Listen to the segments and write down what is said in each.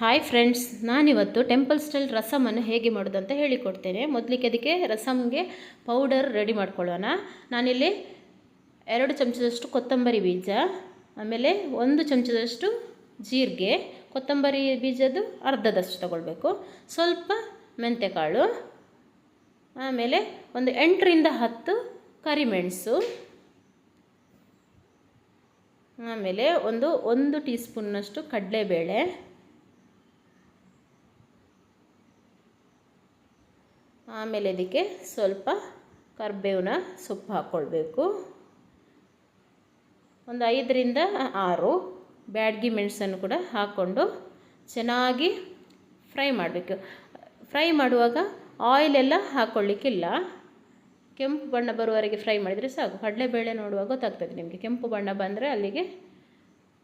Hi friends ನಾನಿವತ್ತು temple style ರಸಮನ್ನು ಹೇಗೆ ಮಾಡೋದು ಅಂತ ಹೇಳಿಕೊಡ್ತೇನೆ. ಮೊದಲಿಗೆ ಅದಕ್ಕೆ ರಸಮ್ಗೆ ಪೌಡರ್ ರೆಡಿ ಮಾಡ್ಕೊಳ್ಳೋಣ. ನಾನಿಲ್ಲಿ ಎರಡು ಚಮಚದಷ್ಟು ಕೊತ್ತಂಬರಿ ಬೀಜ, ಆಮೇಲೆ ಒಂದು ಚಮಚದಷ್ಟು ಜೀರಿಗೆ, ಕೊತ್ತಂಬರಿ ಬೀಜದ್ದು ಅರ್ಧದಷ್ಟು ತಗೊಳ್ಬೇಕು. ಸ್ವಲ್ಪ ಮೆಂತೆಕಾಳು, ಆಮೇಲೆ ಒಂದು ಎಂಟರಿಂದ ಹತ್ತು ಕರಿಮೆಣಸು, ಆಮೇಲೆ ಒಂದು ಒಂದು ಟೀ ಸ್ಪೂನ್ನಷ್ಟು ಕಡಲೆಬೇಳೆ ಆಮೇಲೆ ಇದಕ್ಕೆ ಸ್ವಲ್ಪ ಕರ್ಬೇವಿನ ಸೊಪ್ಪು ಹಾಕ್ಕೊಳ್ಬೇಕು. ಒಂದು ಐದರಿಂದ ಆರು ಬ್ಯಾಡ್ಗಿ ಮೆಣಸನ್ನು ಕೂಡ ಹಾಕ್ಕೊಂಡು ಚೆನ್ನಾಗಿ ಫ್ರೈ ಮಾಡಬೇಕು. ಫ್ರೈ ಮಾಡುವಾಗ ಆಯಿಲೆಲ್ಲ ಹಾಕ್ಕೊಳ್ಳಿಕ್ಕಿಲ್ಲ. ಕೆಂಪು ಬಣ್ಣ ಬರುವವರೆಗೆ ಫ್ರೈ ಮಾಡಿದರೆ ಸಾಕು. ಕಡಲೆಬೇಳೆ ನೋಡುವಾಗ ಗೊತ್ತಾಗ್ತದೆ ನಿಮಗೆ. ಕೆಂಪು ಬಣ್ಣ ಬಂದರೆ ಅಲ್ಲಿಗೆ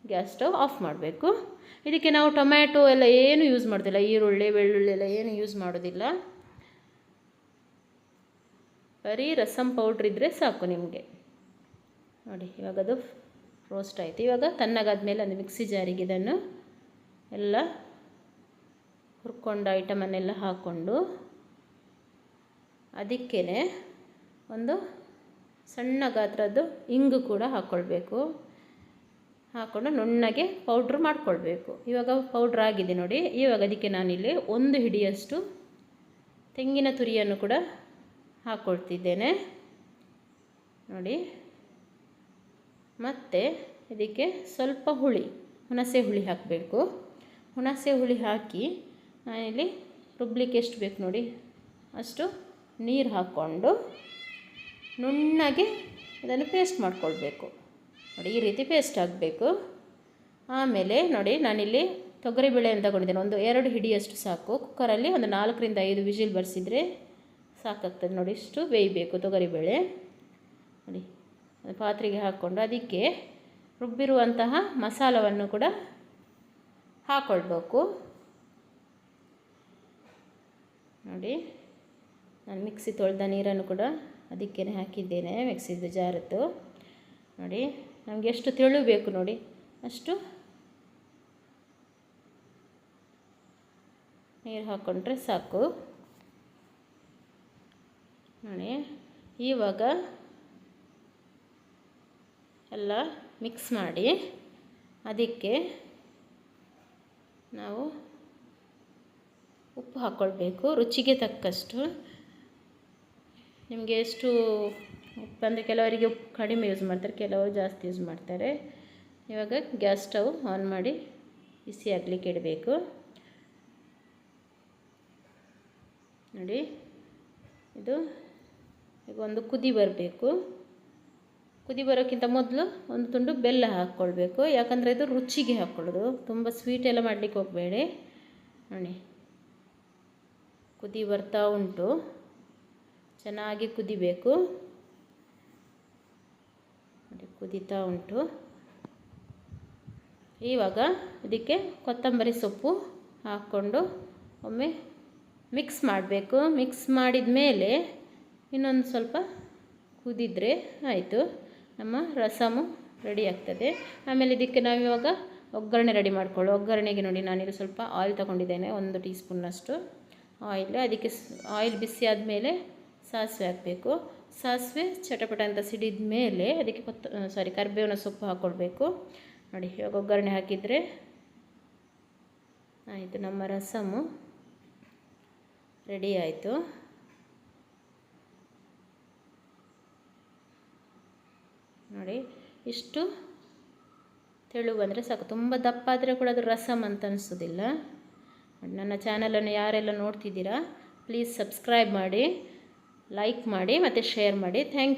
ಗ್ಯಾಸ್ ಸ್ಟವ್ ಆಫ್ ಮಾಡಬೇಕು. ಇದಕ್ಕೆ ನಾವು ಟೊಮ್ಯಾಟೊ ಎಲ್ಲ ಏನು ಯೂಸ್ ಮಾಡೋದಿಲ್ಲ. ಈರುಳ್ಳಿ, ಬೆಳ್ಳುಳ್ಳಿ ಎಲ್ಲ ಏನು ಯೂಸ್ ಮಾಡೋದಿಲ್ಲ. ಬರೀ ರಸಮ್ ಪೌಡ್ರ್ ಇದ್ದರೆ ಸಾಕು ನಿಮಗೆ. ನೋಡಿ, ಇವಾಗ ಅದು ರೋಸ್ಟ್ ಆಯಿತು. ಇವಾಗ ತಣ್ಣಗಾದ್ಮೇಲೆ ಒಂದು ಮಿಕ್ಸಿ ಜಾರಿಗೆ ಇದನ್ನು ಎಲ್ಲ ಹುರ್ಕೊಂಡು ಐಟಮನ್ನೆಲ್ಲ ಹಾಕ್ಕೊಂಡು ಅದಕ್ಕೇ ಒಂದು ಸಣ್ಣ ಗಾತ್ರದ್ದು ಇಂಗು ಕೂಡ ಹಾಕ್ಕೊಳ್ಬೇಕು ಹಾಕ್ಕೊಂಡು ನುಣ್ಣಗೆ ಪೌಡ್ರ್ ಮಾಡಿಕೊಳ್ಬೇಕು. ಇವಾಗ ಪೌಡ್ರ್ ಆಗಿದೆ ನೋಡಿ. ಇವಾಗ ಅದಕ್ಕೆ ನಾನಿಲ್ಲಿ ಒಂದು ಹಿಡಿಯಷ್ಟು ತೆಂಗಿನ ತುರಿಯನ್ನು ಕೂಡ ಹಾಕ್ಕೊಳ್ತಿದ್ದೇನೆ ನೋಡಿ. ಮತ್ತು ಇದಕ್ಕೆ ಸ್ವಲ್ಪ ಹುಳಿ, ಹುಣಸೆ ಹುಳಿ ಹಾಕಬೇಕು. ಹುಣಸೆ ಹುಳಿ ಹಾಕಿ ನಾನಿಲ್ಲಿ ರುಬ್ಲಿಕ್ಕೆ ಎಷ್ಟು ಬೇಕು ನೋಡಿ. ಅಷ್ಟು ನೀರು ಹಾಕ್ಕೊಂಡು ನುಣ್ಣಗೆ ಇದನ್ನು ಪೇಸ್ಟ್ ಮಾಡ್ಕೊಳ್ಬೇಕು. ನೋಡಿ, ಈ ರೀತಿ ಪೇಸ್ಟ್ ಆಗಬೇಕು ಆಮೇಲೆ ನೋಡಿ, ನಾನಿಲ್ಲಿ ತೊಗರಿಬೇಳೆಯನ್ನು ತಗೊಂಡಿದ್ದೇನೆ. ಒಂದು ಎರಡು ಹಿಡಿಯಷ್ಟು ಸಾಕು. ಕುಕ್ಕರಲ್ಲಿ ಒಂದು ನಾಲ್ಕರಿಂದ ಐದು ವಿಜಿಲ್ ಬರೆಸಿದರೆ ಸಾಕಾಗ್ತದೆ. ನೋಡಿ, ಇಷ್ಟು ಬೇಯಬೇಕು ತೊಗರಿಬೇಳೆ ನೋಡಿ ಪಾತ್ರೆಗೆ ಹಾಕ್ಕೊಂಡು ಅದಕ್ಕೆ ರುಬ್ಬಿರುವಂತಹ ಮಸಾಲವನ್ನು ಕೂಡ ಹಾಕ್ಕೊಳ್ಬೇಕು ನೋಡಿ, ನಾನು ಮಿಕ್ಸಿ ತೊಳೆದ ನೀರನ್ನು ಕೂಡ ಅದಕ್ಕೇ ಹಾಕಿದ್ದೇನೆ, ಮಿಕ್ಸಿದು ಜಾರದ್ದು. ನೋಡಿ, ನಮಗೆ ಎಷ್ಟು ತೆಳು ಬೇಕು ನೋಡಿ, ಅಷ್ಟು ನೀರು ಹಾಕ್ಕೊಂಡ್ರೆ ಸಾಕು. ನೋಡಿ, ಇವಾಗ ಎಲ್ಲ ಮಿಕ್ಸ್ ಮಾಡಿ ಅದಕ್ಕೆ ನಾವು ಉಪ್ಪು ಹಾಕ್ಕೊಳ್ಬೇಕು ರುಚಿಗೆ ತಕ್ಕಷ್ಟು. ನಿಮಗೆ ಎಷ್ಟು ಉಪ್ಪು ಅಂದರೆ ಕೆಲವರಿಗೆ ಉಪ್ಪು ಕಡಿಮೆ ಯೂಸ್ ಮಾಡ್ತಾರೆ, ಕೆಲವರು ಜಾಸ್ತಿ ಯೂಸ್ ಮಾಡ್ತಾರೆ. ಇವಾಗ ಗ್ಯಾಸ್ ಸ್ಟವ್ ಆನ್ ಮಾಡಿ ಬಿಸಿ ಆಗಲಿಕ್ಕೆ ಇಡಬೇಕು. ನೋಡಿ, ಇದು ಈಗ ಒಂದು ಕುದಿ ಬರಬೇಕು. ಕುದಿ ಬರೋಕ್ಕಿಂತ ಮೊದಲು ಒಂದು ತುಂಡು ಬೆಲ್ಲ ಹಾಕ್ಕೊಳ್ಬೇಕು. ಯಾಕಂದರೆ ಇದು ರುಚಿಗೆ ಹಾಕ್ಕೊಳ್ಳೋದು. ತುಂಬ ಸ್ವೀಟ್ ಎಲ್ಲ ಮಾಡಲಿಕ್ಕೆ ಹೋಗಬೇಡಿ. ನೋಡಿ. ಕುದಿ ಬರ್ತಾ ಉಂಟು. ಚೆನ್ನಾಗಿ ಕುದಿಬೇಕು. ನೋಡಿ, ಕುದೀತಾ ಉಂಟು. ಇವಾಗ ಇದಕ್ಕೆ ಕೊತ್ತಂಬರಿ ಸೊಪ್ಪು ಹಾಕ್ಕೊಂಡು ಒಮ್ಮೆ ಮಿಕ್ಸ್ ಮಾಡಬೇಕು. ಮಿಕ್ಸ್ ಮಾಡಿದ ಮೇಲೆ ಇನ್ನೊಂದು ಸ್ವಲ್ಪ ಕುದಿದ್ರೆ ಆಯಿತು. ನಮ್ಮ ರಸಮು ರೆಡಿ ಆಗ್ತದೆ. ಆಮೇಲೆ ಇದಕ್ಕೆ ನಾವಿವಾಗ ಒಗ್ಗರಣೆ ರೆಡಿ ಮಾಡ್ಕೊಳ್ಳೋ ಒಗ್ಗರಣೆಗೆ ನೋಡಿ ನಾನಿಲ್ಲಿ ಸ್ವಲ್ಪ ಆಯಿಲ್ ತೊಗೊಂಡಿದ್ದೇನೆ, ಒಂದು ಟೀ ಸ್ಪೂನ್ನಷ್ಟು ಆಯಿಲ್ ಅದಕ್ಕೆ ಆಯಿಲ್ ಬಿಸಿ ಆದಮೇಲೆ ಸಾಸಿವೆ ಹಾಕಬೇಕು. ಸಾಸಿವೆ ಚಟಪಟ ಅಂತ ಸಿಡಿದ ಮೇಲೆ ಅದಕ್ಕೆ ಕೊತ್ತ ಸಾರಿ ಕರಿಬೇವಿನ ಸೊಪ್ಪು ಹಾಕ್ಕೊಳ್ಬೇಕು. ನೋಡಿ, ಇವಾಗ ಒಗ್ಗರಣೆ ಹಾಕಿದರೆ ಆಯಿತು. ನಮ್ಮ ರಸಮು ರೆಡಿ ಆಯಿತು. ನೋಡಿ, ಇಷ್ಟು ತೆಳು ಬಂದರೆ ಸಾಕು. ತುಂಬ ದಪ್ಪ ಆದರೆ ಕೂಡ ಅದು ರಸಮ್ ಅಂತ ಅನಿಸೋದಿಲ್ಲ. ನನ್ನ ಚಾನಲನ್ನು ಯಾರೆಲ್ಲ ನೋಡ್ತಿದ್ದೀರಾ ಪ್ಲೀಸ್ ಸಬ್ಸ್ಕ್ರೈಬ್ ಮಾಡಿ ಲೈಕ್ ಮಾಡಿ ಮತ್ತು ಶೇರ್ ಮಾಡಿ. ಥ್ಯಾಂಕ್